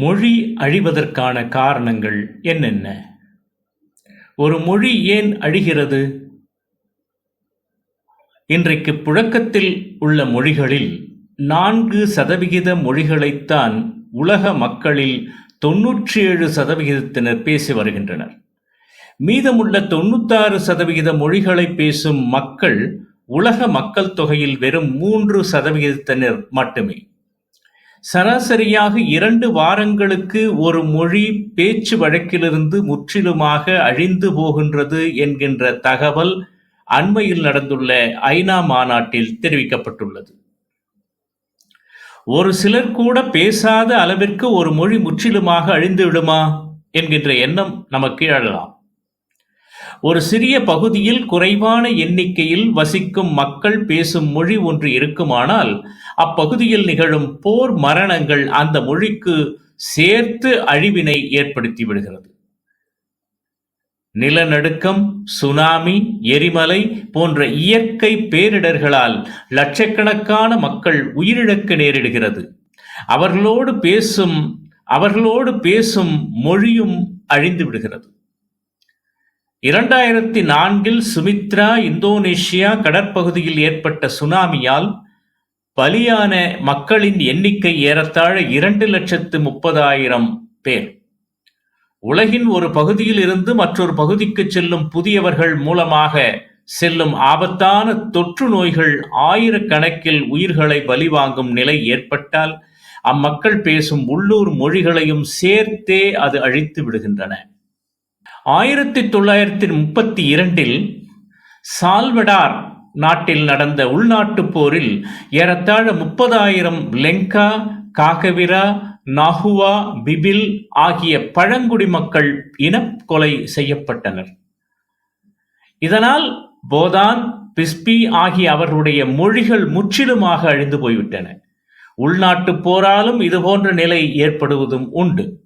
மொழி அழிவதற்கான காரணங்கள் என்னென்ன? ஒரு மொழி ஏன் அழிகிறது? இன்றைக்கு புழக்கத்தில் உள்ள மொழிகளில் நான்கு சதவிகித மொழிகளைத்தான் உலக மக்களில் தொன்னூற்றி ஏழு சதவிகிதத்தினர் பேசி வருகின்றனர். மீதமுள்ள தொண்ணூத்தாறு சதவிகித மொழிகளை பேசும் மக்கள் உலக மக்கள் தொகையில் வெறும் மூன்று சதவிகிதத்தினர் மட்டுமே. சராசரியாக இரண்டு வாரங்களுக்கு ஒரு மொழி பேச்சு வழக்கிலிருந்து முற்றிலுமாக அழிந்து போகின்றது என்கின்ற தகவல் அண்மையில் நடந்துள்ள ஐநா மாநாட்டில் தெரிவிக்கப்பட்டுள்ளது. ஒரு சிலர் கூட பேசாத அளவிற்கு ஒரு மொழி முற்றிலுமாக அழிந்து விடுமா? என்கின்ற எண்ணம் நமக்கு எழலாம். ஒரு சிறிய பகுதியில் குறைவான எண்ணிக்கையில் வசிக்கும் மக்கள் பேசும் மொழி ஒன்று இருக்குமானால் அப்பகுதியில் நிகழும் போர் மரணங்கள் அந்த மொழிக்கு சேர்த்து அழிவினை ஏற்படுத்தி விடுகிறது. நிலநடுக்கம் சுனாமி எரிமலை போன்ற இயற்கை பேரிடர்களால் லட்சக்கணக்கான மக்கள் உயிரிழக்க நேரிடுகிறது. அவர்களோடு பேசும் அவர்களோடு பேசும் மொழியும் அழிந்து விடுகிறது. இரண்டாயிரத்தி நான்கில் சுமித்ரா இந்தோனேஷியா கடற்பகுதியில் ஏற்பட்ட சுனாமியால் பலியான மக்களின் எண்ணிக்கை ஏறத்தாழ இரண்டு லட்சத்து முப்பதாயிரம் பேர். உலகின் ஒரு பகுதியில் இருந்து மற்றொரு பகுதிக்கு செல்லும் புதியவர்கள் மூலமாக செல்லும் ஆபத்தான தொற்று நோய்கள் ஆயிரக்கணக்கில் உயிர்களை பலிவாங்கும் நிலை ஏற்பட்டால் அம்மக்கள் பேசும் உள்ளூர் மொழிகளையும் சேர்த்தே அது அழித்து விடுகின்றன. ஆயிரத்தி தொள்ளாயிரத்தி முப்பத்தி இரண்டில் சால்வடார் நாட்டில் நடந்த உள்நாட்டுப் போரில் ஏறத்தாழ முப்பதாயிரம் லெங்கா காகவிரா நாகுவா பிபில் ஆகிய பழங்குடி மக்கள் இனக்கொலை செய்யப்பட்டனர். இதனால் போதான் பிஸ்பி ஆகிய அவர்களுடைய மொழிகள் முற்றிலுமாக அழிந்து போய்விட்டன. உள்நாட்டுப் போராலும் இதுபோன்ற நிலை ஏற்படுவதும் உண்டு.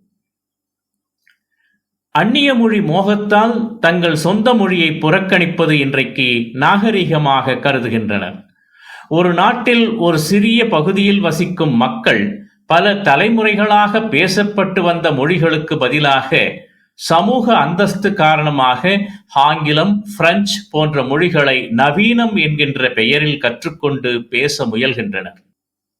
அந்நிய மொழி மோகத்தால் தங்கள் சொந்த மொழியை புறக்கணிப்பது இன்றைக்கு நாகரிகமாக கருதுகின்றனர். ஒரு நாட்டில் ஒரு சிறிய பகுதியில் வசிக்கும் மக்கள் பல தலைமுறைகளாக பேசப்பட்டு வந்த மொழிகளுக்கு பதிலாக சமூக அந்தஸ்து காரணமாக ஆங்கிலம் பிரெஞ்சு போன்ற மொழிகளை நவீனம் என்கின்ற பெயரில் கற்றுக்கொண்டு பேச முயல்கின்றனர்.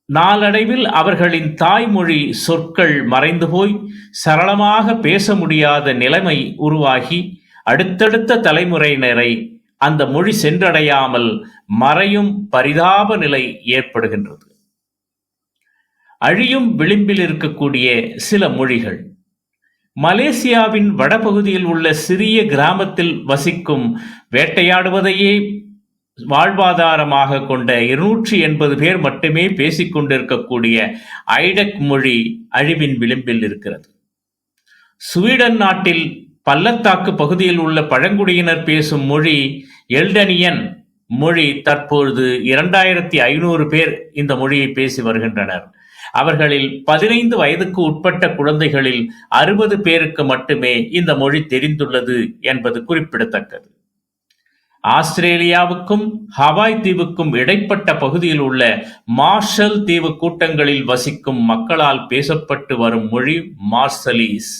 நாளடைவில் அவர்களின் தாய்மொழி சொற்கள் மறைந்து போய் சரளமாக பேச முடியாத நிலைமை உருவாகி அடுத்தடுத்த தலைமுறையினரை அந்த மொழி சென்றடையாமல் மறையும் பரிதாப நிலை ஏற்படுகின்றது. அழியும் விளிம்பில் இருக்கக்கூடிய சில மொழிகள். மலேசியாவின் வடபகுதியில் உள்ள சிறிய கிராமத்தில் வசிக்கும் வேட்டையாடுவதையே வாழ்வாதாரமாக கொண்ட இருநூற்றி எண்பது பேர் மட்டுமே பேசிக்கொண்டிருக்கக்கூடிய ஐடக் மொழி அழிவின் விளிம்பில் இருக்கிறது. ஸ்வீடன் நாட்டில் பள்ளத்தாக்கு பகுதியில் உள்ள பழங்குடியினர் பேசும் மொழி எல்டனியன் மொழி தற்பொழுது இரண்டாயிரத்தி ஐநூறு பேர் இந்த மொழியை பேசி வருகின்றனர். அவர்களில் பதினைந்து வயதுக்கு உட்பட்ட குழந்தைகளில் அறுபது பேருக்கு மட்டுமே இந்த மொழி தெரிந்துள்ளது என்பது குறிப்பிடத்தக்கது. ஆஸ்திரேலியாவுக்கும் ஹவாய் தீவுக்கும் இடைப்பட்ட பகுதியில் உள்ள மார்ஷல் தீவு கூட்டங்களில் வசிக்கும் மக்களால் பேசப்பட்டு வரும் மொழி மார்சலீஸ்.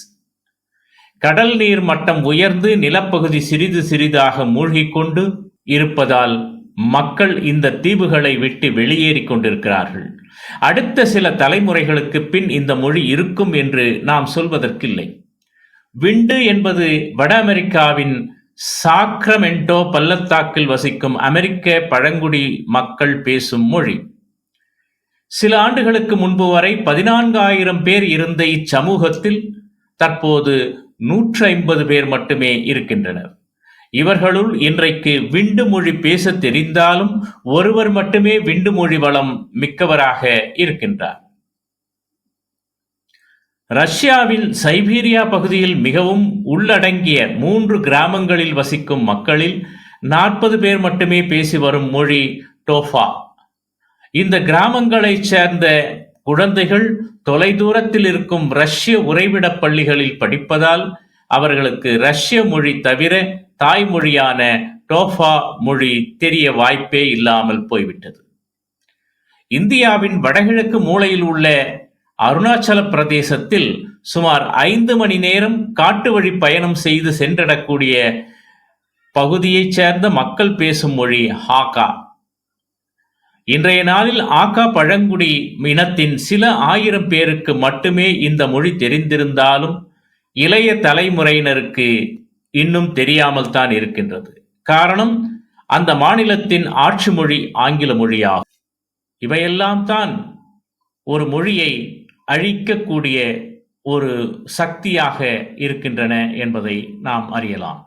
கடல் நீர் மட்டம் உயர்ந்து நிலப்பகுதி சிறிது சிறிதாக மூழ்கிக் கொண்டு இருப்பதால் மக்கள் இந்த தீவுகளை விட்டு வெளியேறிக் கொண்டிருக்கிறார்கள். அடுத்த சில தலைமுறைகளுக்கு பின் இந்த மொழி இருக்கும் என்று நாம் சொல்வதற்கில்லை. விண்டு என்பது வட அமெரிக்காவின் சாக்ரமெண்டோ பள்ளத்தாக்கில் வசிக்கும் அமெரிக்க பழங்குடி மக்கள் பேசும் மொழி. சில ஆண்டுகளுக்கு முன்பு வரை பதினான்காயிரம் பேர் இருந்த இச்சமூகத்தில் தற்போது நூற்றி ஐம்பது பேர் மட்டுமே இருக்கின்றனர். இவர்களுள் இன்றைக்கு விண்டு மொழி பேச தெரிந்தாலும் ஒருவர் மட்டுமே விண்டு மொழி வளம் மிக்கவராக இருக்கின்றார். ரஷ்யாவின் சைபீரியா பகுதியில் மிகவும் உள்ளடங்கிய மூன்று கிராமங்களில் வசிக்கும் மக்களில் நாற்பது பேர் மட்டுமே பேசி வரும் மொழி டோஃபா. இந்த கிராமங்களைச் சேர்ந்த குழந்தைகள் தொலைதூரத்தில் இருக்கும் ரஷ்ய உறைவிடப் பள்ளிகளில் படிப்பதால் அவர்களுக்கு ரஷ்ய மொழி தவிர தாய்மொழியான டோஃபா மொழி தெரிய வாய்ப்பே இல்லாமல் போய்விட்டது. இந்தியாவின் வடகிழக்கு மூலையில் உள்ள அருணாச்சல பிரதேசத்தில் சுமார் ஐந்து மணி நேரம் காட்டு வழி பயணம் செய்து சென்றடக்கூடிய பகுதியைச் சேர்ந்த மக்கள் பேசும் மொழி ஹாக்கா இன்றைய நாளில் ஆக்கா பழங்குடி இனத்தின் சில ஆயிரம் பேருக்கு மட்டுமே இந்த மொழி தெரிந்திருந்தாலும் இளைய தலைமுறையினருக்கு இன்னும் தெரியாமல் தான் இருக்கின்றது. காரணம் அந்த மாநிலத்தின் ஆட்சி மொழி ஆங்கில மொழியாகும். இவையெல்லாம் தான் ஒரு மொழியை அழிக்கக்கூடிய ஒரு சக்தியாக இருக்கின்றன என்பதை நாம் அறியலாம்.